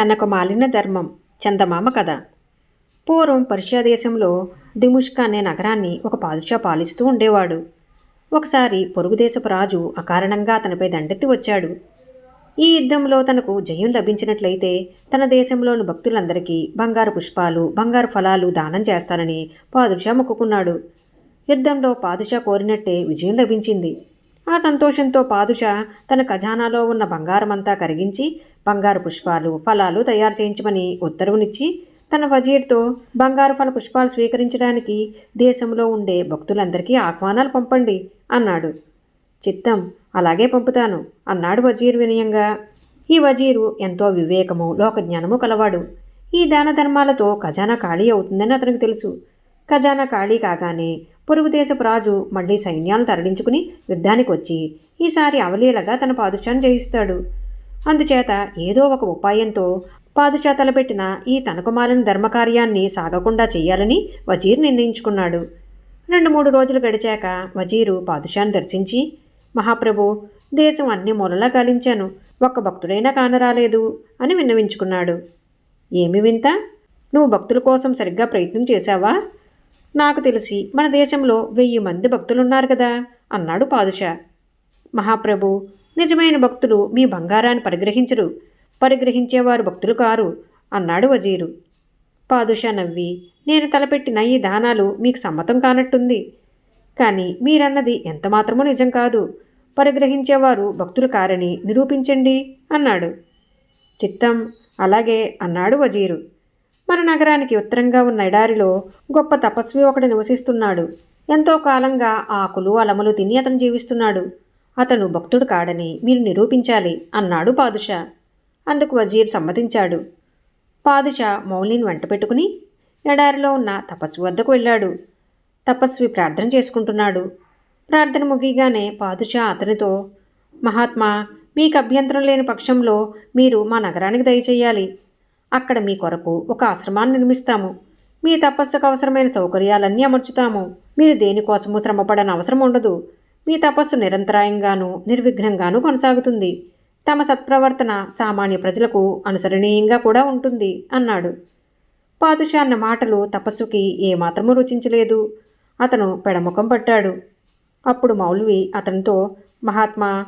తనకు మాలిన ధర్మం చందమామ కథ. పూర్వం పర్షియా దేశంలో దిముష్క అనే నగరాన్ని ఒక పాదుషా పాలిస్తూ ఉండేవాడు. ఒకసారి పొరుగు దేశపు రాజు అకారణంగా అతనిపై దండెత్తి వచ్చాడు. ఈ యుద్ధంలో తనకు జయం లభించినట్లయితే తన దేశంలోని భక్తులందరికీ బంగారు పుష్పాలు బంగారు ఫలాలు దానం చేస్తానని పాదుషా మొక్కుకున్నాడు. యుద్ధంలో పాదుషా కోరినట్టే విజయం లభించింది. ఆ సంతోషంతో పాదుషా తన ఖజానాలో ఉన్న బంగారమంతా కరిగించి బంగారు పుష్పాలు ఫలాలు తయారు చేయించమని ఉత్తర్వునిచ్చి తన వజీర్తో బంగారు ఫల పుష్పాలు స్వీకరించడానికి దేశంలో ఉండే భక్తులందరికీ ఆహ్వానాలు పంపండి అన్నాడు. చిత్తం అలాగే పంపుతాను అన్నాడు వజీర్ వినయంగా. ఈ వజీరు ఎంతో వివేకము లోకజ్ఞానము కలవాడు. ఈ దాన ధర్మాలతో ఖజానా ఖాళీ అవుతుందని అతనికి తెలుసు. ఖజానా ఖాళీ కాగానే పొరుగు దేశపు రాజు మళ్ళీ సైన్యాలను తరలించుకుని యుద్ధానికి వచ్చి ఈసారి అవలీలగా తన పాదుషాన్ని జయిస్తాడు. అందుచేత ఏదో ఒక ఉపాయంతో పాదుషా తలపెట్టిన ఈ తనకుమాలిన ధర్మకార్యాన్ని సాగకుండా చేయాలని వజీర్ నిర్ణయించుకున్నాడు. రెండు మూడు రోజులు గడిచాక వజీరు పాదుషాను దర్శించి మహాప్రభు దేశం అన్ని మూలలా గాలించాను. ఒక్క భక్తుడైనా కానరాలేదు అని విన్నవించుకున్నాడు. ఏమి వింత? నువ్వు భక్తుల కోసం సరిగ్గా ప్రయత్నం చేశావా? నాకు తెలిసి మన దేశంలో వెయ్యి మంది భక్తులున్నారు కదా అన్నాడు పాదుషా. మహాప్రభు నిజమైన భక్తులు మీ బంగారాన్ని పరిగ్రహించరు. పరిగ్రహించేవారు భక్తులు కారు అన్నాడు వజీరు. పాదుషా నవ్వి నేను తలపెట్టిన ఈ దానాలు మీకు సమ్మతం కానట్టుంది. కానీ మీరన్నది ఎంత మాత్రమూ నిజం కాదు. పరిగ్రహించేవారు భక్తులు కారని నిరూపించండి అన్నాడు. చిత్తం అలాగే అన్నాడు వజీరు. మన నగరానికి ఉత్తరంగా ఉన్న ఎడారిలో గొప్ప తపస్వి ఒకడు నివసిస్తున్నాడు. ఎంతో కాలంగా ఆకులు అలములు తిని అతను జీవిస్తున్నాడు. అతను భక్తుడు కాడని మీరు నిరూపించాలి అన్నాడు పాదుషా. అందుకు వజీర్ సమ్మతించాడు. పాదుషా మౌలిని వెంట పెట్టుకుని ఎడారిలో ఉన్న తపస్వి వద్దకు వెళ్ళాడు. తపస్వి ప్రార్థన చేసుకుంటున్నాడు. ప్రార్థన ముగియగానే పాదుషా అతనితో మహాత్మా మీకు అభ్యంతరం లేని పక్షంలో మీరు మా నగరానికి దయచేయాలి. అక్కడ మీ కొరకు ఒక ఆశ్రమాన్ని నిర్మిస్తాము. మీ తపస్సుకు అవసరమైన సౌకర్యాలన్నీ అమర్చుతాము. మీరు దేనికోసము శ్రమపడని అవసరం ఉండదు. మీ తపస్సు నిరంతరాయంగాను నిర్విఘ్నంగానూ కొనసాగుతుంది. తమ సత్ప్రవర్తన సామాన్య ప్రజలకు అనుసరణీయంగా కూడా ఉంటుంది అన్నాడు. పాదుషా అన్న మాటలు తపస్సుకి ఏమాత్రమూ రుచించలేదు. అతను పెడముఖం పట్టాడు. అప్పుడు మౌల్వి అతనితో మహాత్మా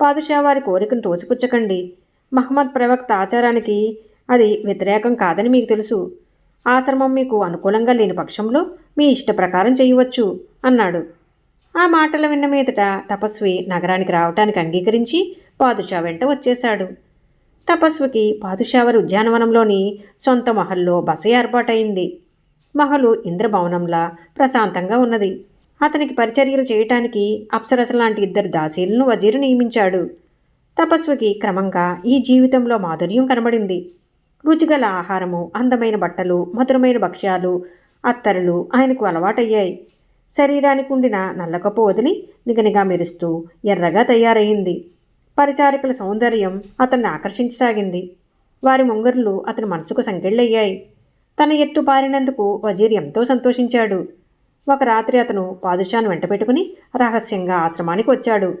పాదుషా వారి కోరికను తోసిపుచ్చకండి. మహమ్మద్ ప్రవక్త ఆచారానికి అది వ్యతిరేకం కాదని మీకు తెలుసు. ఆశ్రమం మీకు అనుకూలంగా లేని పక్షంలో మీ ఇష్ట ప్రకారం చేయవచ్చు అన్నాడు. ఆ మాటలు విన్న మీదట తపస్వి నగరానికి రావటానికి అంగీకరించి పాదుషా వెంట వచ్చేశాడు. తపస్వికి పాదుషావరి ఉద్యానవనంలోని సొంత మహల్లో బస ఏర్పాటైంది. మహలు ఇంద్రభవనంలా ప్రశాంతంగా ఉన్నది. అతనికి పరిచర్యలు చేయటానికి అప్సరస లాంటి ఇద్దరు దాసీలను వజీరు నియమించాడు. తపస్వికి క్రమంగా ఈ జీవితంలో మాధుర్యం కనబడింది. రుచిగల ఆహారము అందమైన బట్టలు మధురమైన భక్ష్యాలు అత్తరులు ఆయనకు అలవాటయ్యాయి. శరీరానికి ఉండిన నల్లకప్పు వదిలి నిగనిగా మెరుస్తూ ఎర్రగా తయారయింది పరిచారికల సౌందర్యం అతన్ని ఆకర్షించసాగింది. వారి ముంగరులు అతని మనసుకు సంకెళ్ళయ్యాయి. తన ఎత్తు పారినందుకు వజీర్ ఎంతో సంతోషించాడు. ఒక రాత్రి అతను పాదుషాను వెంటపెట్టుకుని రహస్యంగా ఆశ్రమానికి వచ్చాడు.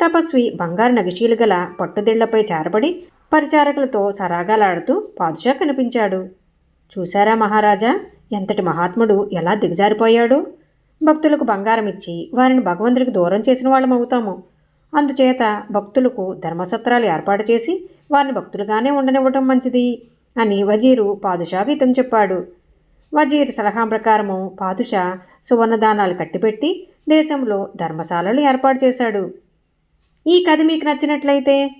తపస్వి బంగారు నగిశీలు గల పట్టుదిళ్ళపై చేరబడి పరిచారకులతో సరాగాలాడుతూ పాదుషా కనిపించాడు. చూశారా మహారాజా ఎంతటి మహాత్ముడు ఎలా దిగజారిపోయాడు? భక్తులకు బంగారం ఇచ్చి వారిని భగవంతుడికి దూరం చేసిన వాళ్ళం అవుతాము. అందుచేత భక్తులకు ధర్మసత్రాలు ఏర్పాటు చేసి వారిని భక్తులుగానే ఉండనివ్వటం మంచిది అని వజీరు పాదుషా గీతం చెప్పాడు. వజీర్ సలహా ప్రకారము పాదుషా సువర్ణదానాలు కట్టిపెట్టి దేశంలో ధర్మశాలలు ఏర్పాటు చేశాడు. ఈ కథ మీకు నచ్చినట్లయితే